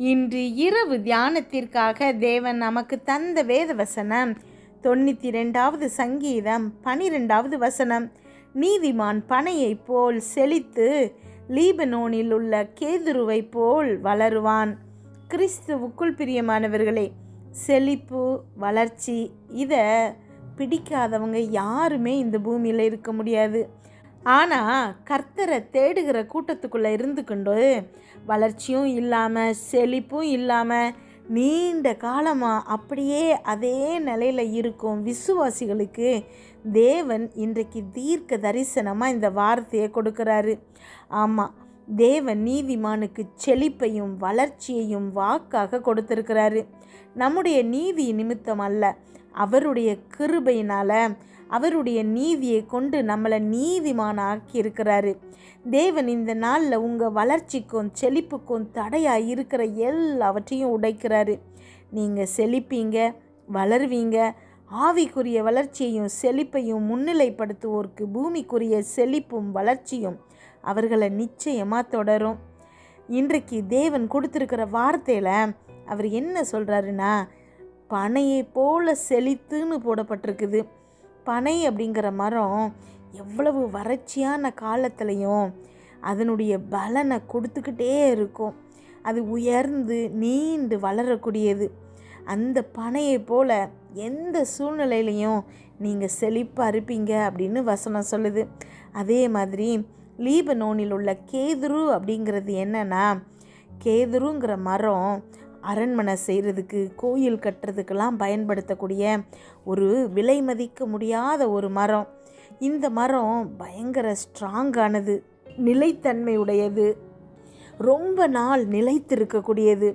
இன்று இரவு தியானத்திற்காக தேவன் நமக்கு தந்த வேத வசனம் தொண்ணூற்றி ரெண்டாவது சங்கீதம் பனிரெண்டாவது வசனம். நீதிமான் பனையைப் போல் செழித்து லீபனோனில் உள்ள கேதுருவைப் போல் வளருவான். கிறிஸ்துவுக்குள் பிரியமானவர்களே செழிப்பு வளர்ச்சி இதை பிடிக்காதவங்க யாருமே இந்த பூமியில் இருக்க முடியாது. ஆனால் கர்த்தரை தேடுகிற கூட்டத்துக்குள்ளே இருந்து கொண்டு வளர்ச்சியும் இல்லாமல் செழிப்பும் இல்லாமல் நீண்ட காலமாக அப்படியே அதே நிலையில் இருக்கும் விசுவாசிகளுக்கு தேவன் இன்றைக்கு தீர்க்க தரிசனமாக இந்த வார்த்தையை கொடுக்குறாரு. ஆமாம் தேவன் நீதிமானுக்கு செழிப்பையும் வளர்ச்சியையும் வாக்காக கொடுத்திருக்கிறாரு. நம்முடைய நீதி நிமித்தம் அல்ல அவருடைய கிருபையினால் அவருடைய நீதியை கொண்டு நம்மளை நீதிமான ஆக்கி இருக்கிறாரு. தேவன் இந்த நாளில் உங்கள் வளர்ச்சிக்கும் செழிப்புக்கும் தடையாக இருக்கிற எல்லாவற்றையும் உடைக்கிறாரு. நீங்கள் செழிப்பீங்க வளருவீங்க. ஆவிக்குரிய வளர்ச்சியையும் செழிப்பையும் முன்னிலைப்படுத்துவோருக்கு பூமிக்குரிய செழிப்பும் வளர்ச்சியும் அவர்களை நிச்சயமாக தொடரும். இன்றைக்கு தேவன் கொடுத்துருக்கிற வார்த்தையில் அவர் என்ன சொல்கிறாருன்னா பனையை போல செழித்துன்னு போடப்பட்டிருக்குது. பனை அப்படிங்கிற மரம் எவ்வளவு வறட்சியான காலத்துலேயும் அதனுடைய பலனை கொடுத்துக்கிட்டே இருக்கும். அது உயர்ந்து நீண்டு வளரக்கூடியது. அந்த பனையை போல் எந்த சூழ்நிலையிலையும் நீங்கள் செழிப்பாக இருப்பீங்க அப்படின்னு வசனம் சொல்லுது. அதே மாதிரி லீபனோனில் உள்ள கேதுரு அப்படிங்கிறது என்னென்னா கேதுருங்கிற மரம் அரண்மனை செய்கிறதுக்கு கோயில் கட்டுறதுக்கெல்லாம் பயன்படுத்தக்கூடிய ஒரு விலை மதிக்க முடியாத ஒரு மரம். இந்த மரம் பயங்கர ஸ்ட்ராங்கானது நிலைத்தன்மை உடையது ரொம்ப நாள் நிலைத்திருக்கக்கூடியது.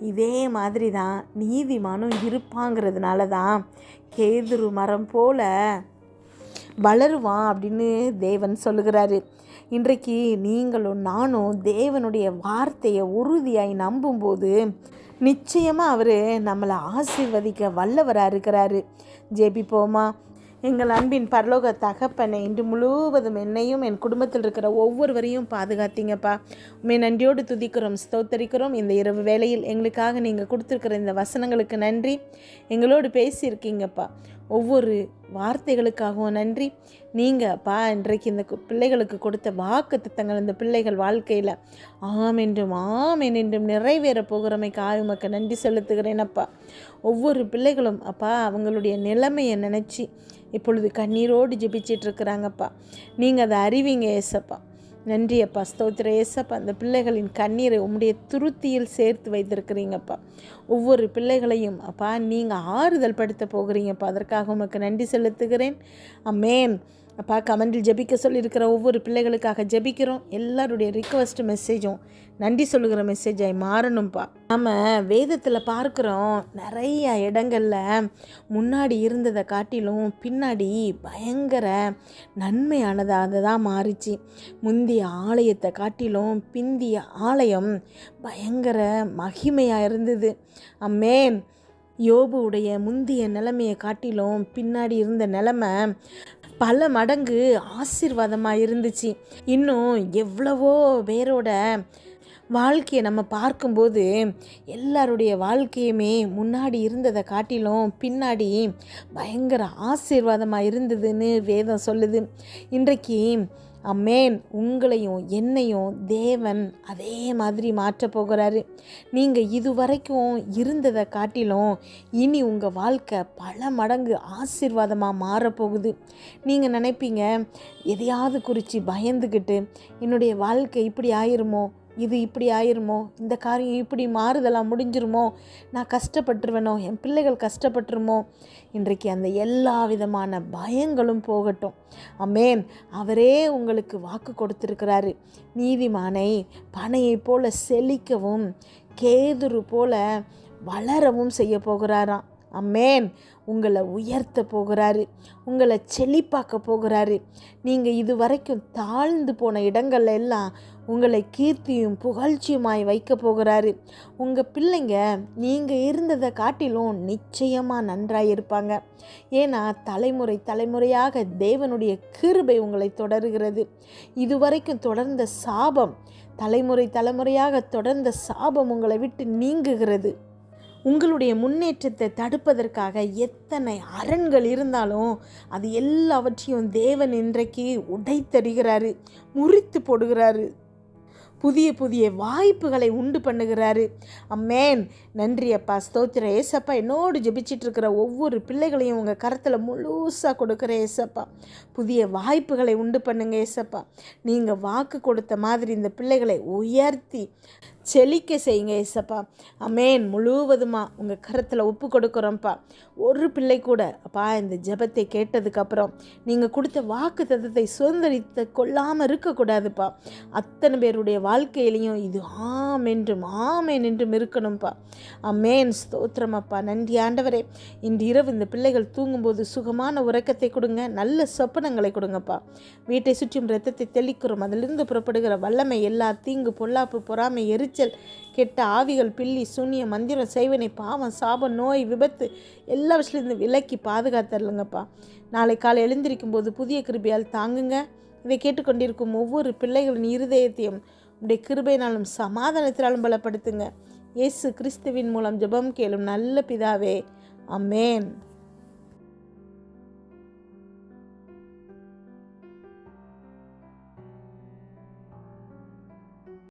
இதே மாதிரி தான் நீதிமானும் இருப்பாங்கிறதுனால தான் கேதுரு மரம் போல வளருவான் அப்படின்னு தேவன் சொல்லுகிறாரு. இன்றைக்கு நீங்களும் நானும் தேவனுடைய வார்த்தையை உறுதியாய் நம்பும்போது நிச்சயமாக அவர் நம்மளை ஆசீர்வதிக்க வல்லவராக இருக்கிறாரு. ஜெபிப்போமா எங்கள் அன்பின் பரலோக தகப்பனை இன்று முழுவதும் என்னையும் என் குடும்பத்தில் இருக்கிற ஒவ்வொருவரையும் பாதுகாத்தீங்கப்பா. உண்மை நன்றியோடு துதிக்கிறோம் ஸ்தோத்தரிக்கிறோம். இந்த இரவு வேளையில் எங்களுக்காக நீங்கள் கொடுத்துருக்கிற இந்த வசனங்களுக்கு நன்றி. எங்களோடு பேசியிருக்கீங்கப்பா. ஒவ்வொரு வார்த்தைகளுக்காகவும் நன்றி. நீங்கள் அப்பா இன்றைக்கு இந்த கு- பிள்ளைகளுக்கு கொடுத்த வாக்கு திட்டங்கள் இந்த பிள்ளைகள் வாழ்க்கையில் ஆம் என்றும் ஆம் என்றும் நிறைவேற போகிறமைக்கு உமக்கு நன்றி செலுத்துகிறேன் அப்பா. ஒவ்வொரு பிள்ளைகளும் அப்பா அவங்களுடைய நிலைமையை நினச்சி இப்பொழுது கண்ணீரோடு ஜெபிச்சிட்ருக்குறாங்கப்பா நீங்கள் அதை அறிவிங்க ஏசப்பா. நன்றி அப்பா ஸ்தோத்திர ஏசப்பா அந்த பிள்ளைகளின் கண்ணீரை உம்முடைய துருத்தியில் சேர்த்து வைத்திருக்கிறீங்கப்பா. ஒவ்வொரு பிள்ளைகளையும் அப்பா நீங்கள் ஆறுதல் படுத்த போகிறீங்கப்பா. அதற்காக உமக்கு நன்றி செலுத்துகிறேன். அமேன் அப்பா கமெண்டில் ஜெபிக்க சொல்லியிருக்கிற ஒவ்வொரு பிள்ளைகளுக்காக ஜெபிக்கிறோம். எல்லாருடைய ரிக்வஸ்ட் மெசேஜும் நன்றி சொல்லுகிற மெசேஜாய் மாறணும்ப்பா நம்ம வேதத்தில் பார்க்குறோம் நிறைய இடங்களில் முன்னாடி இருந்ததை காட்டிலும் பின்னாடி பயங்கர நன்மையானதாக தான் மாறிச்சு. முந்திய ஆலயத்தை காட்டிலும் பிந்திய ஆலயம் பயங்கர மகிமையாக இருந்தது. அம்மேன் யோபுவுடைய முந்திய நிலைமையை காட்டிலும் பின்னாடி இருந்த நிலைமை பல மடங்கு ஆசீர்வாதமாக இருந்துச்சு. இன்னும் எவ்வளவோ பேரோட வாழ்க்கையை நம்ம பார்க்கும்போது எல்லாருடைய வாழ்க்கையுமே முன்னாடி இருந்ததை காட்டிலும் பின்னாடி பயங்கர ஆசீர்வாதமாக இருந்ததுன்னு வேதம் சொல்லுது. இன்றைக்கு அம்மேன் உங்களையும் என்னையும் தேவன் அதே மாதிரி மாற்ற போகிறாரு. நீங்கள் இதுவரைக்கும் இருந்ததை காட்டிலும் இனி உங்கள் வாழ்க்கை பல மடங்கு ஆசீர்வாதமாக மாறப்போகுது நீங்கள் நினைப்பீங்க எதையாவது குறித்து பயந்துக்கிட்டு என்னுடைய வாழ்க்கை இப்படி ஆயிருமோ? இது இப்படி ஆயிருமோ? இந்த காரியம் இப்படி மாறுதலாக முடிஞ்சிருமோ? நான் கஷ்டப்பட்டுருவேனோ? என் பிள்ளைகள் கஷ்டப்பட்டுருமோ? இன்றைக்கு அந்த எல்லா விதமான பயங்களும் போகட்டும். அமேன் அவரே உங்களுக்கு வாக்கு கொடுத்துருக்கிறாரு. நீதிமானை பனையை போல செழிக்கவும் கேதுரு போல வளரவும் செய்ய போகிறாராம். அம்மேன் உங்களை உயர்த்த போகிறாரு உங்களை செழிப்பாக்க போகிறாரு. நீங்கள் இது வரைக்கும் தாழ்ந்து போன இடங்கள்ல எல்லாம் உங்களை கீர்த்தியும் புகழ்ச்சியுமாய் வைக்க போகிறாரு. உங்கள் பிள்ளைங்க நீங்கள் இருந்ததை காட்டிலும் நிச்சயமாக நன்றாக இருப்பாங்க. ஏன்னா தலைமுறை தலைமுறையாக தேவனுடைய கிருபை உங்களை தொடருகிறது. இதுவரைக்கும் தொடர்ந்த சாபம் தலைமுறை தலைமுறையாக தொடர்ந்த சாபம் உங்களை விட்டு நீங்குகிறது. உங்களுடைய முன்னேற்றத்தை தடுப்பதற்காக எத்தனை அரண்கள் இருந்தாலும் அது எல்லாவற்றையும் தேவன் இன்றைக்கு உடைத்தறிகிறாரு முறித்து போடுகிறாரு. புதிய புதிய வாய்ப்புகளை உண்டு பண்ணுகிறாரு. அம்மேன். நன்றி அப்பா. ஸ்தோத்திர ஏசப்பா என்னோடு ஜெபிச்சிட்டு இருக்கிற ஒவ்வொரு பிள்ளைகளையும் உங்கள் கருத்தில் முழுசாக கொடுக்குற ஏசப்பா. புதிய வாய்ப்புகளை உண்டு பண்ணுங்க ஏசப்பா. நீங்கள் வாக்கு கொடுத்த மாதிரி இந்த பிள்ளைகளை உயர்த்தி செழிக்க செய்யுங்க ஏசப்பா. அமேன் முழுவதுமாக உங்கள் கரத்தில் ஒப்பு கொடுக்குறோம்ப்பா. ஒரு பிள்ளை கூட அப்பா இந்த ஜெபத்தை கேட்டதுக்கப்புறம் நீங்கள் கொடுத்த வாக்கு தத்தத்தை சுதந்திரித்து கொள்ளாமல் இருக்கக்கூடாதுப்பா. அத்தனை பேருடைய வாழ்க்கையிலையும் இது ஆம் என்றும் ஆமேன் என்றும் இருக்கணும்ப்பா அம்மேன் ஸ்தோத்திரம் அப்பா. நன்றி ஆண்டவரே. இன்று இரவு இந்த பிள்ளைகள் தூங்கும்போது சுகமான உறக்கத்தை கொடுங்க நல்ல சொப்பனங்களை கொடுங்கப்பா. வீட்டை சுற்றும் ரத்தத்தை தெளிக்கிறோம். அதிலிருந்து புறப்படுகிற வல்லமை எல்லா தீங்கு பொல்லாப்பு பொறாமை எரிச்சல் கெட்ட ஆவிகள் பில்லி சூனிய மந்திரம் செய்வனை பாவம் சாபம் நோய் விபத்து எல்லா விலக்கி பாதுகாத்தரலுங்கப்பா நாளை காலை எழுந்திருக்கும் போது புதிய கிருபியால் தாங்குங்க. இதை கேட்டுக்கொண்டிருக்கும் ஒவ்வொரு பிள்ளைகளின் இருதயத்தையும் உடைய கிருபையினாலும் சமாதானத்தினாலும் பலப்படுத்துங்க. இயேசு கிறிஸ்துவின் மூலம் ஜெபம் கேளும் நல்ல பிதாவே. அமேன்